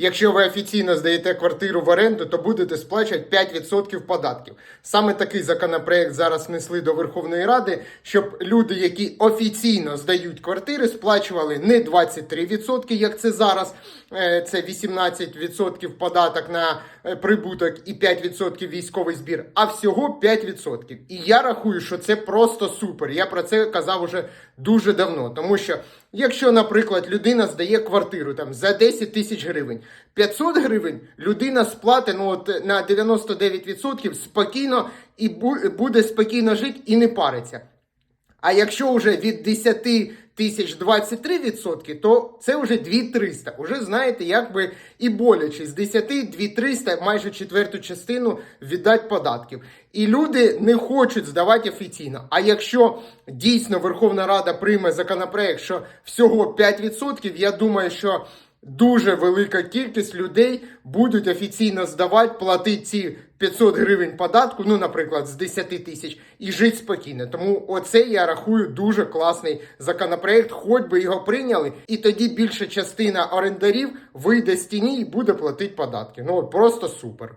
Якщо ви офіційно здаєте квартиру в оренду, то будете сплачувати 5% податків. Саме такий законопроект зараз внесли до Верховної Ради, щоб люди, які офіційно здають квартири, сплачували не 23%, як це зараз. е, Це 18% податок на е, прибуток і 5% військовий збір, а всього 5%. І я рахую, що це просто супер. Я про це казав уже дуже давно. Тому що, якщо, наприклад, людина здає квартиру там за 10 тисяч гривень, 500 гривень людина сплатить ну, от, на 99% спокійно і буде спокійно жити і не париться. А якщо вже від 10 тисяч 23%, то це вже 2300. Уже знаєте, як би і боляче. З 10 2300, майже четверту частину віддати податків. І люди не хочуть здавати офіційно. А якщо дійсно Верховна Рада прийме законопроект, що всього 5%, я думаю, що дуже велика кількість людей будуть офіційно здавати, платити ці 500 гривень податку, ну, наприклад, з 10 тисяч, і жити спокійно. Тому оце я рахую дуже класний законопроект, хоч би його прийняли, і тоді більша частина орендарів вийде з тіні і буде платити податки. Ну, от просто супер.